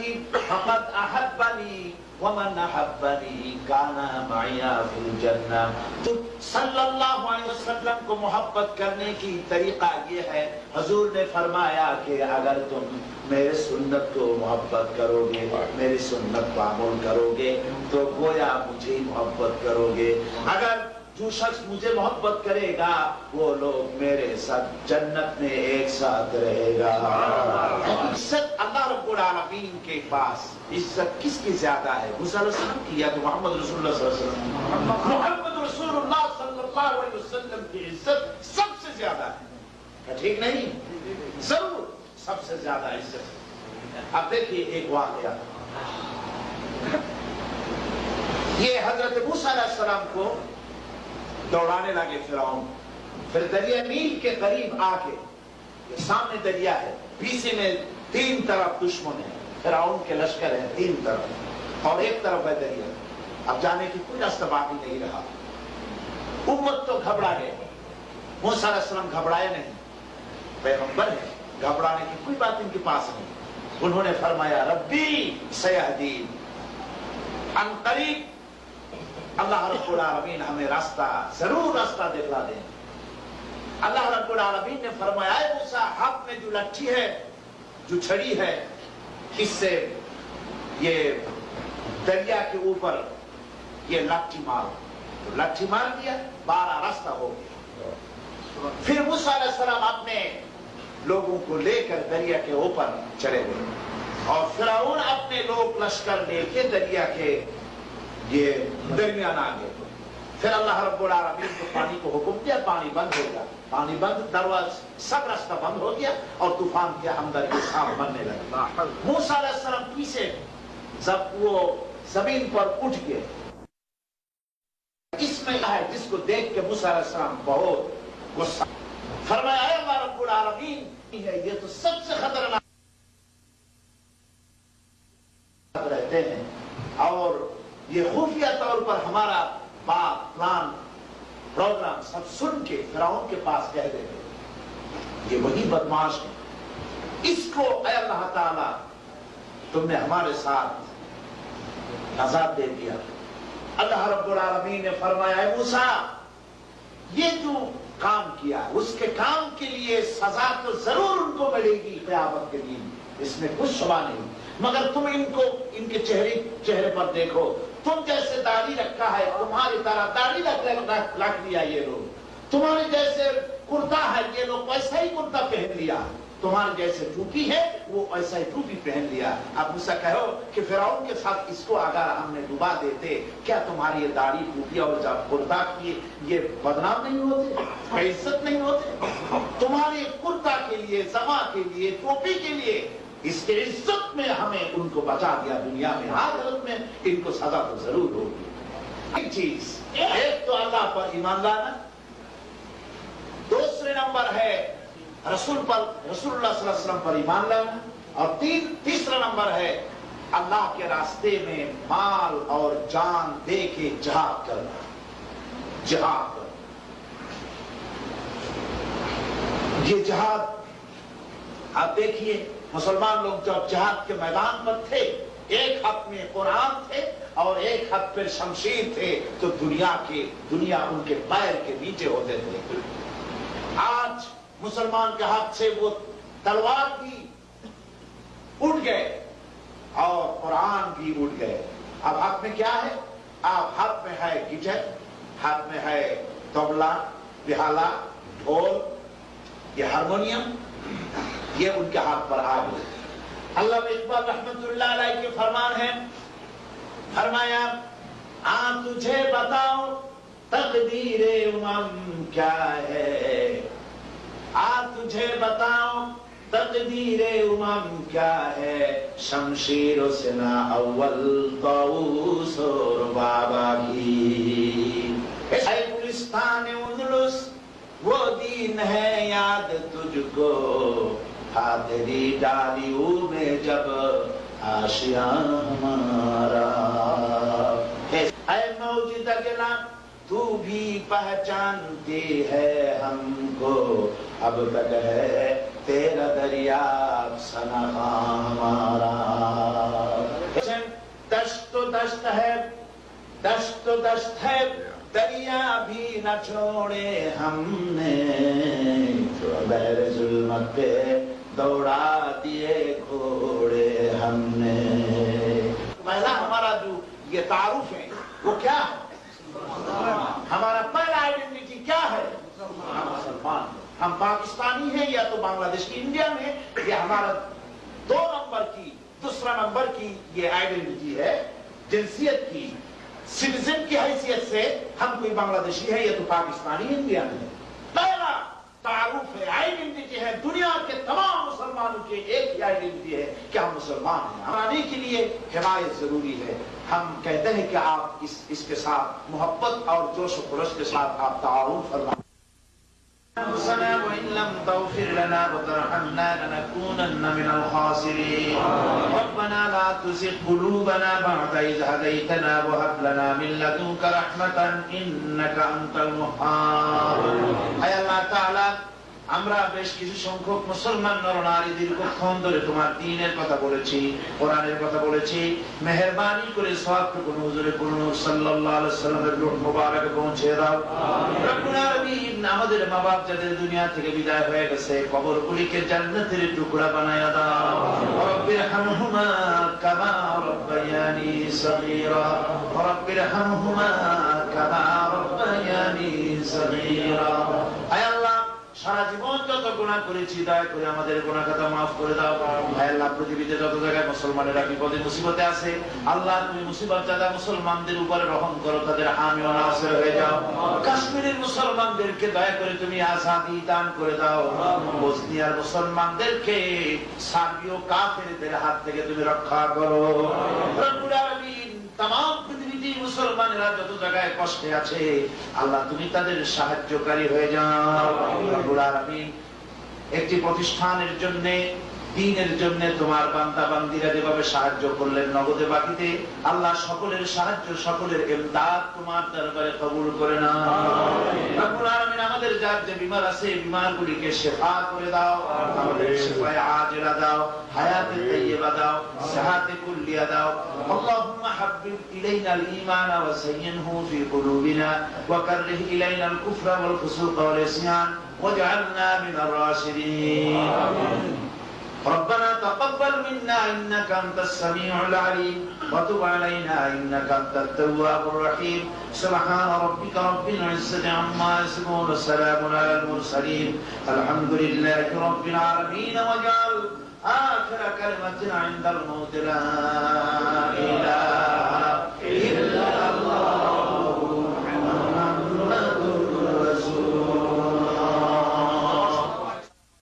سنتی فقط احبنی ومن احبنی کانا معیا فی الجنہ تو صلی اللہ علیہ وسلم کو محبت کرنے کی طریقہ یہ ہے۔ حضور نے فرمایا کہ اگر تم میرے سنت کو محبت کرو گے میری سنت کو عمل کرو گے تو گویا مجھے محبت کرو گے اگر جو شخص مجھے محبت کرے گا وہ لوگ میرے ساتھ جنت میں ایک ساتھ رہے گا۔ عزت اللہ رب العالمین کے پاس عزت کس کی زیادہ ہے؟ موسیٰ علیہ السلام کی یا تو محمد رسول اللہ صلی اللہ علیہ وسلم محمد رسول اللہ صلی اللہ علیہ وسلم کی عزت سب سے زیادہ ہے۔ ٹھیک نہیں؟ ضرور سب سے زیادہ عزت اب دیکھیے ایک واقعہ۔ یہ حضرت موسیٰ علیہ السلام کو دوڑانے لگے فرعون۔ پھر دریا نیل کے قریب آ کے سامنے دریا ہے۔ پیچھے میں تین طرف دشمن ہے فرعون کے لشکر ہے تین طرف۔ اور ایک طرف ہے دریا۔ اب جانے کی کوئی راستہ باقی نہیں رہا۔ امت تو گھبرا گئے۔ موسیٰ علیہ السلام گھبرائے نہیں۔ پیغمبر ہے گھبرانے کی کوئی بات ان کے پاس نہیں۔ انہوں نے فرمایا، ربی سیہدین۔ ان قریب اللہ رب العالمین ہمیں راستہ، ضرور راستہ دکھلا دیں۔ اللہ رب العالمین نے فرمایا، اے موسیٰ ہاتھ میں جو لٹھی ہے، جو چھڑی ہے، اس سے یہ دریا کے اوپر یہ لٹھی مار۔ تو لٹھی مار دیا، بارہ راستہ ہو گیا۔ پھر موسیٰ علیہ السلام اپنے لوگوں کو لے کر دریا کے اوپر چلے گئے۔ اور فرعون اپنے لوگ لشکر لے کے دریا کے یہ درمیان آ گئے۔ پھر اللہ رب العالمین کو پانی کو حکم دیا، پانی بند ہو گیا۔ پانی بند درواز سب راستہ بند ہو گیا اور طوفان کے اندر کے سانپ بننے لگا موسیٰ علیہ السلام پیچھے جب وہ زمین پر اٹھ گئے۔ اس میں ہے جس کو دیکھ کے موسیٰ علیہ السلام بہت غصہ۔ فرمایا، اے اللہ رب العالمین ہے یہ تو سب سے خطرناک رہتے ہیں۔ اور یہ خفیہ طور پر ہمارا بات پلان پروگرام سب سن کے فراؤن کے پاس کہہ دیتے یہ وہی بدماش ہے۔ اس کو اے اللہ تعالی، تم نے ہمارے ساتھ آزاد دے دیا۔ اللہ رب العالمین نے فرمایا، اے موسیٰ، یہ جو کام کیا اس کے کام کے لیے سزا تو ضرور ان کو ملے گی قیامت کے دن۔ اس میں کچھ شبہ نہیں۔ مگر تم ان کو، ان کے چہرے چہرے پر دیکھو۔ تم جیسے داڑھی رکھا ہے، تمہاری طرح داڑھی رکھ لیا یہ لوگ۔ تمہارے جیسے کرتا ہے، یہ لوگ ویسا ہی کرتا پہن لیا۔ تمہارے جیسے ٹوپی ہے، وہ ایسا ہی ٹوپی پہن لیا۔ اب مجھ سے کہو کہ فیراؤن کے ساتھ اس کو اگر ہم نے ڈوبا دیتے، کیا تمہاری یہ داڑھی ٹوپی اور جب کرتا کی یہ بدنام نہیں ہوتے؟ عزت نہیں ہوتے؟ تمہارے کرتا کے لیے زما کے لیے، ٹوپی کے لیے اس کے عزت میں ہمیں ان کو بچا دیا دنیا میں، آخرت میں ان کو سزا تو ضرور ہوگی۔ ایک چیز، ایک تو اللہ پر ایمان لانا۔ دوسرے نمبر ہے رسول پر رسول اللہ صلی اللہ علیہ وسلم پر ایمان لانا۔ اور تین، تیسرا نمبر ہے اللہ کے راستے میں مال اور جان دے کے جہاد کرنا۔ جہاد۔ کرنا یہ جہاد، آپ دیکھیے مسلمان لوگ جب جہاد کے میدان پر تھے، ایک ہاتھ میں قرآن تھے اور ایک ہاتھ پہ شمشیر تھے تو دنیا کے، دنیا ان کے پیر کے نیچے ہوتے تھے۔ آج مسلمان کے ہاتھ سے وہ تلوار بھی اٹھ گئے اور قرآن بھی اٹھ گئے۔ اب ہاتھ میں کیا ہے؟ اب ہاتھ میں ہے گیٹر ہاتھ میں ہے تبلا بہالا ڈھول، یہ ہارمونیم یہ ان کے ہاتھ پر آ گئے اللہ اقبال رحمت اللہ علیہ کے فرمان ہے فرمایا، آن تجھے بتاؤ تقدیر امم کیا ہے؟ آ تجھے بتاؤ تقدیر امم کیا ہے؟ شمشیر و سنا اول طاووس اور بابا کی۔ اے گلستان اندلس وہ دین ہے یاد تجھ کو۔ حاضری ڈالیوں میں جب آشیان ہمارا۔ اے موجود اگلا تو بھی پہچانتی ہے ہم کو۔ اب تک ہے تیرا دریاب سنخا ہمارا۔ دست ہے، دست تو دست ہے۔ دریا بھی نہ چھوڑے ہم نے۔ بہر ظلمت پہ دوڑا دیے گھوڑے ہم نے۔ پہلا ہمارا جو یہ تعارف ہے، وہ کیا ہے؟ ہمارا پہلا آئیڈینٹی کیا ہے؟ ہم مسلمان ہم پاکستانی ہیں یا تو بنگلہ دیش کی انڈیا میں یہ ہمارا دو نمبر کی، دوسرا نمبر کی یہ آئیڈینٹی ہے، جنسیت کی۔ سٹیزن کی حیثیت سے ہم کوئی بنگلہ دیشی ہے یا تو پاکستانی انڈیا میں۔ پہلا تعارف ہے آئیڈینٹی ہے، دنیا کے تمام مسلمانوں کے ایک ہی آئیڈینٹی ہے کہ ہم مسلمان ہیں ہمارے کے لیے حمایت ضروری ہے۔ ہم کہتے ہیں کہ آپ اس اس کے ساتھ محبت اور جوش و خروش کے ساتھ آپ تعاون فرمائیں أنفسنا وإن لم تغفر لنا وترحمنا لنكونن من الخاسرين۔ ربنا لا تزغ قلوبنا بعد إذ هديتنا وهب لنا من لدنك رحمة إنك أنت الوهاب۔ আমরা বেশ কিছু সংখ্যক মুসলমান নরনারী দীর্ঘক্ষণ ধরে তোমার দিনের কথা বলেছি, কোরআনের কথা বলেছি, মেহরবানি করে সবটুকু সাল্লাল্লাহু আলাইহি সাল্লামের রূহ মুবারক পৌঁছে দাও। আমাদের মা বাপ যাদের দুনিয়া থেকে বিদায় হয়ে গেছে, কবরগুলিকে জান্নাতের টুকরা বানায়া দাও। রব্বির হামহুমা কামা রব্বায়ানি সগীরা। রব্বির হামহুমা কামা রব্বায়ানি সগীরা আয় আল্লাহ সারা জীবন যত গুণা করেছি, দয়া করে আমাদের গুণা খাতা মাফ করে দাও। ভাই, আল্লাহ পৃথিবীতে যত জায়গায় মুসলমানেরা বিপদে মুসিবতে আছে, আল্লাহ তুমি মুসিবত জাদা মুসলমানদের উপরে রহম করো, তাদের হামি ও নাসির হয়ে যাও। কাশ্মীরের মুসলমানদেরকে দয়া করে তুমি আজাদি দান করে দাও। বসনিয়ার মুসলমানদেরকে সার্বীয় কাফেরদের হাত থেকে তুমি রক্ষা করো। রব্বুল আলামিন তাম মুসলমানেরা যত জায়গায় কষ্টে আছে, আল্লাহ তুমি তাদের সাহায্যকারী হয়ে যাও। রব্বুল আলামিন একটি প্রতিষ্ঠানের জন্য দিনের জন্য তোমার বান্দা বান্দিরা যেভাবে সাহায্য করলেন নগদে বাকিতে আল্লাহ সকলের সাহায্য সকলের ইমদাদ তোমার দরবারে কবুল করে না রব্বুল আলামিন আমাদের যার যে বিমার আছে বিমারগুলিকে শেফা করে দাও আমাদের শেফায়ে আজেলা দাও হায়াতে তাইয়্যিবা দাও সাহাতে কুল্লিয়া দাও اللهم حبب إلينا الإيمان وزينه في قلوبنا وكره إلينا الكفر والفسوق والعصيان واجعلنا من الراشدين ربنا تقبل منا إنك أنت السميع العليم. وتب علينا إنك أنت التواب الرحيم. سبحان ربك رب العزة عما يصفون وسلام على المرسلين. الحمد لله رب العالمين. واجعل آخر كلمة عند الموت. لا إله